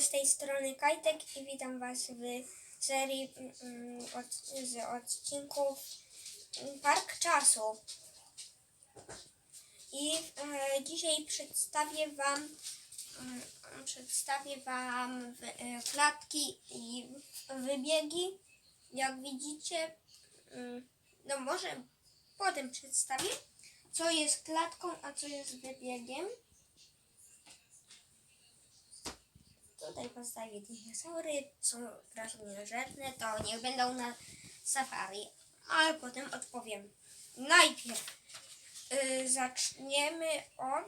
z tej strony Kajtek i witam Was w serii mm, od, z odcinków Park Czasu. I e, dzisiaj przedstawię Wam mm, przedstawię Wam w, e, klatki i wybiegi. Jak widzicie, mm, no może potem przedstawię, co jest klatką, a co jest wybiegiem. Tutaj postawię dinozaury, są roślinożerne, to niech będą na safari, ale potem odpowiem. Najpierw y, zaczniemy od...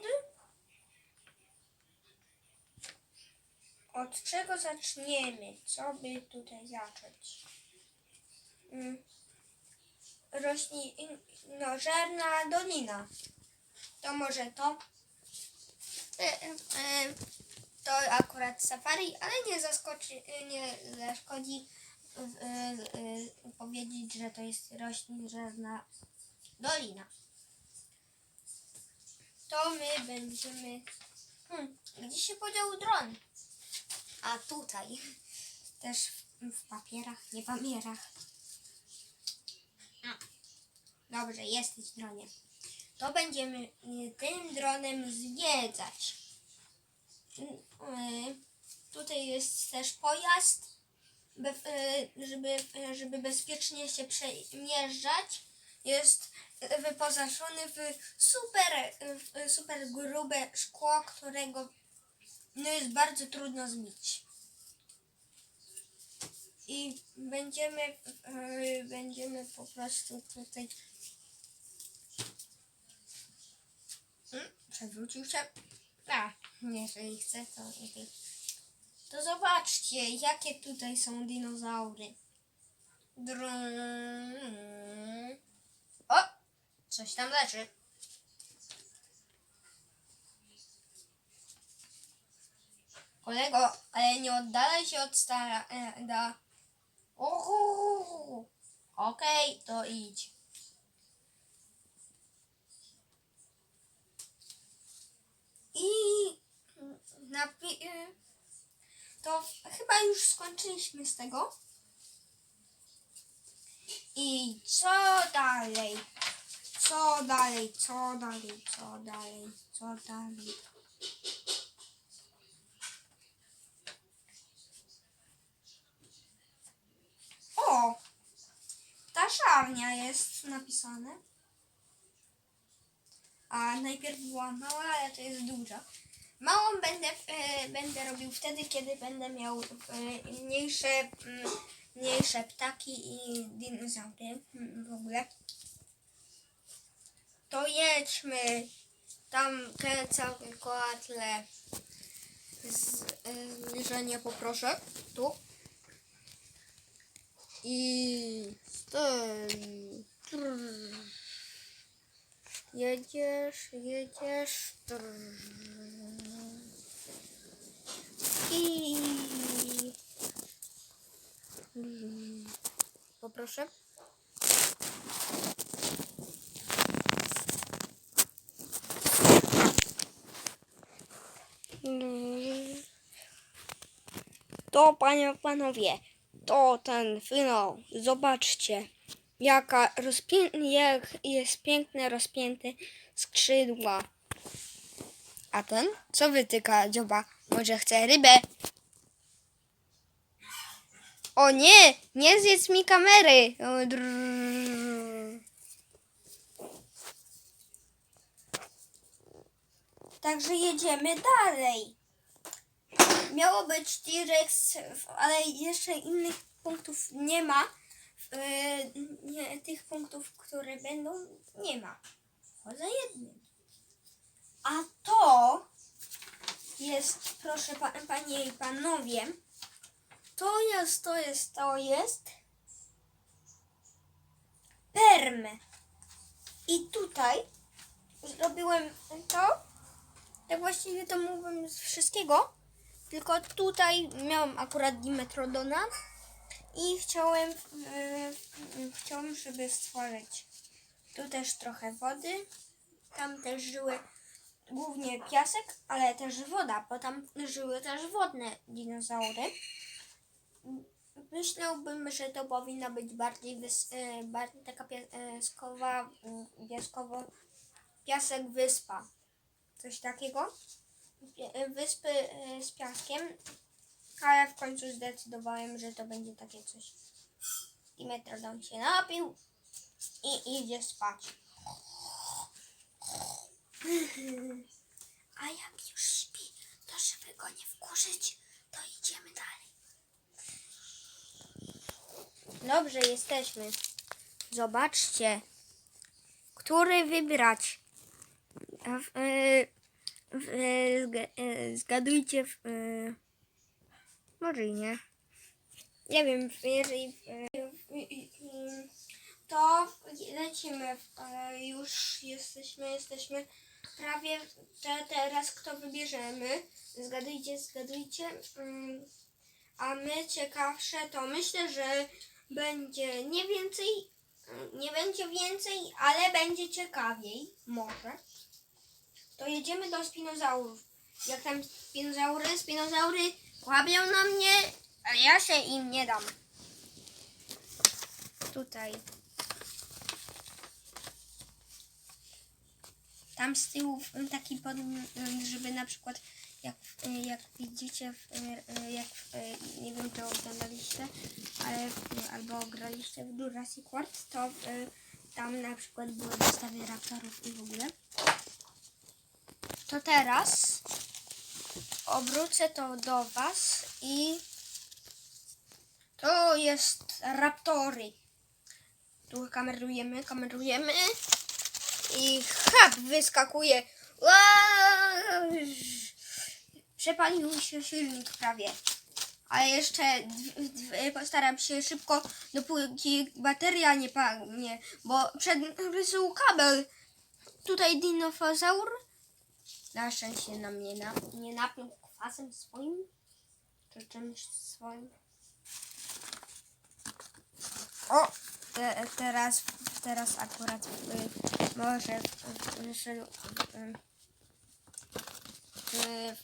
Od czego zaczniemy? Co by tutaj zacząć? Mm. Roślinożerna dolina. To może to? E, e, e, to akurat safari, ale nie zaskoczy, nie zaszkodzi y, y, powiedzieć, że to jest roślinożerna dolina. To my będziemy... Hmm, gdzie się podział dron? A tutaj. Też w, w papierach, nie papierach. A, Dobrze, jesteś dronie. To będziemy y, tym dronem zwiedzać. Y, Tutaj jest też pojazd, y, żeby, żeby bezpiecznie się przemieszczać. Jest wyposażony w super, w super grube szkło, którego no jest bardzo trudno zbić. I będziemy, y, będziemy po prostu tutaj. Mm, Przewrócił się. A, jeżeli chce, to. To zobaczcie, jakie tutaj są dinozaury. Drrrr. O! Coś tam leży. Kolego, ale nie oddalaj się od stara. E, da. Okej, to idź. I napi- y, to chyba już skończyliśmy z tego. I co dalej? Co dalej? Co dalej? Co dalej? Co dalej? O! Ptaszarnia jest napisane. A najpierw była mała, ale to jest duża. Małą będę, e, będę robił wtedy, kiedy będę miał e, mniejsze, mm, mniejsze ptaki i dinozaury w ogóle. To jedźmy tam Quetzalcoatle. Z, e, zbliżenie poproszę. Tu. I stoi. Jedziesz, jedziesz. I poproszę. To, panie, panowie, to ten finał. Zobaczcie, jaka rozpię- jak jest piękne, rozpięte skrzydła. A ten? Co wytyka dzioba? Może chce rybę? O nie! Nie zjedz mi kamery! Także jedziemy dalej. Miało być T-Rex, ale jeszcze innych punktów nie ma. Nie, tych punktów, które będą, nie ma. Poza jednym. A to jest, proszę pa, panie i panowie, to jest, to jest, to jest perm. I tutaj zrobiłem to, tak właściwie to mówiłem z wszystkiego, tylko tutaj miałam akurat Dimetrodona i chciałem, yy, chciałem, żeby stworzyć tu też trochę wody, tam też żyły głównie piasek, ale też woda, bo tam żyły też wodne dinozaury. Myślałbym, że to powinna być bardziej, e, bardziej taka piaskowa, mm, piaskowo, piasek wyspa. Coś takiego. E, Wyspy e, z piaskiem, ale w końcu zdecydowałem, że to będzie takie coś. Dimetrodon się napił i idzie spać. A jak już śpi, to żeby go nie wkurzyć, to idziemy dalej. Dobrze, jesteśmy. Zobaczcie, który wybrać. A e, zga- e, zgadujcie w, może i nie. Nie wiem, jeżeli e, to lecimy. Już jesteśmy, jesteśmy prawie te, teraz kto wybierzemy. Zgadujcie, zgadujcie. Mm, A my ciekawsze to myślę, że będzie nie więcej, nie będzie więcej, ale będzie ciekawiej. Może. To jedziemy do spinozaurów. Jak tam spinozaury, spinozaury łapią na mnie, a ja się im nie dam. Tutaj. Tam z tyłu w- taki pod, żeby na przykład jak, jak widzicie, w- jak nie wiem czy oglądaliście, ale albo graliście w Jurassic World, to tam na przykład były dostawy raptorów i w ogóle. To teraz obrócę to do Was i to jest raptory. Tu kamerujemy, kamerujemy i hap wyskakuje. Przepalił się silnik prawie. Ale jeszcze postaram się szybko, dopóki bateria nie padnie, bo przerysuł kabel. Tutaj dinozaur. Na szczęście na mnie na, nie napił kwasem swoim, czy czymś swoim. O! Te, teraz, teraz akurat y, może wyszedł.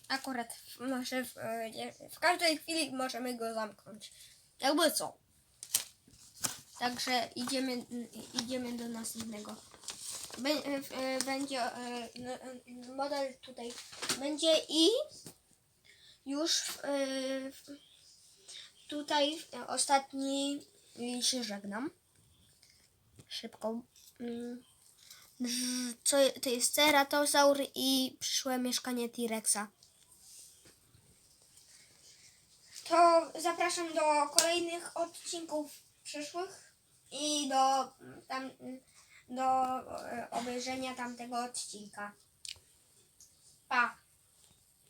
Akurat może w, y, w każdej chwili możemy go zamknąć. Jakby co. Także idziemy, idziemy do następnego. Y, y, Będzie n- model tutaj będzie i już tutaj ostatni się żegnam. Szybko. Mm. Co to jest ceratosaur i przyszłe mieszkanie T-Rexa. To zapraszam do kolejnych odcinków przyszłych i do tam do e, obejrzenia tamtego odcinka. Pa!